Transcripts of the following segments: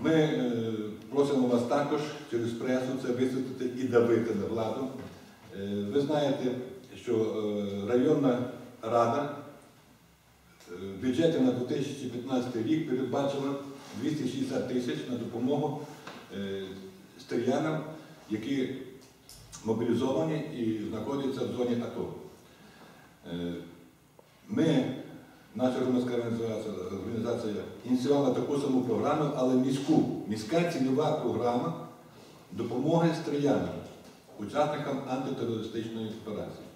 Ми е, просимо вас також через пресу це висвітлити і давити на владу. Е, Ви знаєте, що е, районна рада в бюджеті на 2015 рік передбачила 260 тисяч на допомогу стрілянам, які мобілізовані і знаходяться в зоні АТО. Ми, наша громадська організація, ініціювала таку саму програму, але міську. Міська цільова програма допомоги стрілянам, учасникам антитерористичної операції.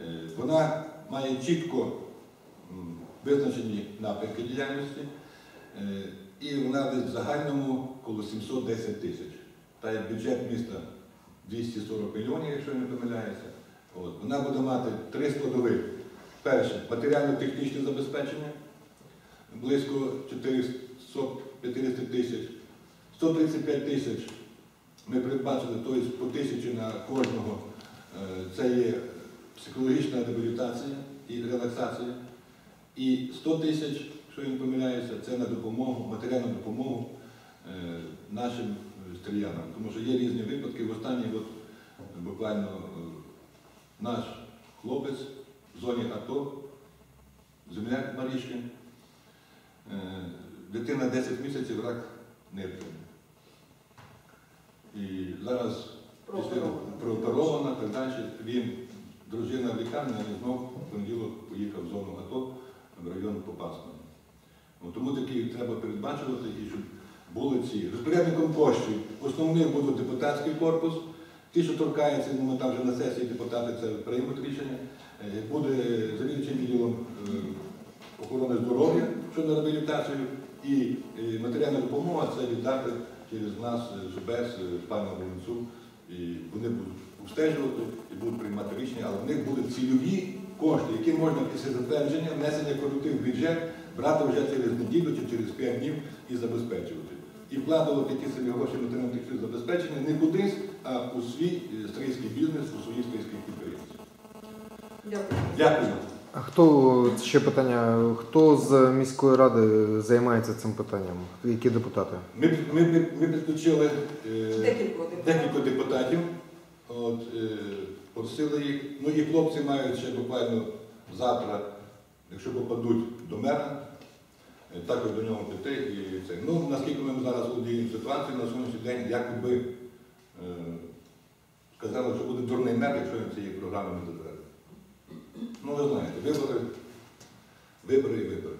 Е, Вона має чітко визначені напрямки діяльності, е, і вона в загальному коло 710 тисяч. Та як бюджет міста 240 мільйонів, якщо не помиляюся. От. Вона буде мати три складових. Перше матеріально-технічне забезпечення близько 450 тисяч. 135 тисяч ми передбачили, тобто по тисячі на кожного. Е, Це є психологічна реабілітація і релаксація. І 100 тисяч, якщо я не помиляюся, це на допомогу, матеріальну допомогу е, нашим стрілянам. Тому що є різні випадки. В останній от, буквально е, наш хлопець в зоні АТО, земляк Марішкин, е, дитина 10 місяців рак нирки. І зараз Прооперована. так далі, він, дружина в лікарні, він знов в понеділок поїхав в зону АТО в район Попасної. Тому такі треба передбачувати, і щоб були ці. Розпорядником коштів основних будуть депутатський корпус, ті, що торкаються, ми там вже на сесії депутати це приймуть рішення, буде завідувачим відділом е, охорони здоров'я щодо реабілітацію і е, матеріальна допомога це віддати через нас е, е, пана Волинцю. І вони будуть обстежувати і будуть приймати рішення, але в них будуть цільові кошти, які можна після затвердження, внесення коректив в бюджет, брати вже через неділю чи через 5 днів і забезпечувати. І вкладувати ті самі гроші матеріально технічне забезпечення не кудись, а у свій е, стрийський бізнес, у свої стрийські підприємства. Дякую. Дякую. А хто ще питання? Хто з міської ради займається цим питанням? Які депутати? Ми, ми, ми, ми підключили е, Декілька депутатів. декілька депутатів, от, е, просили їх. Ну і хлопці мають ще буквально завтра, якщо попадуть до мера, е, також до нього піти. І це. Ну, наскільки ми зараз володіємо ситуацією на сьогоднішній день, якби е, сказали, що буде дурний мер, якщо він цієї програми не затвердить. Ну, ви знаєте, вибори, вибори і вибори.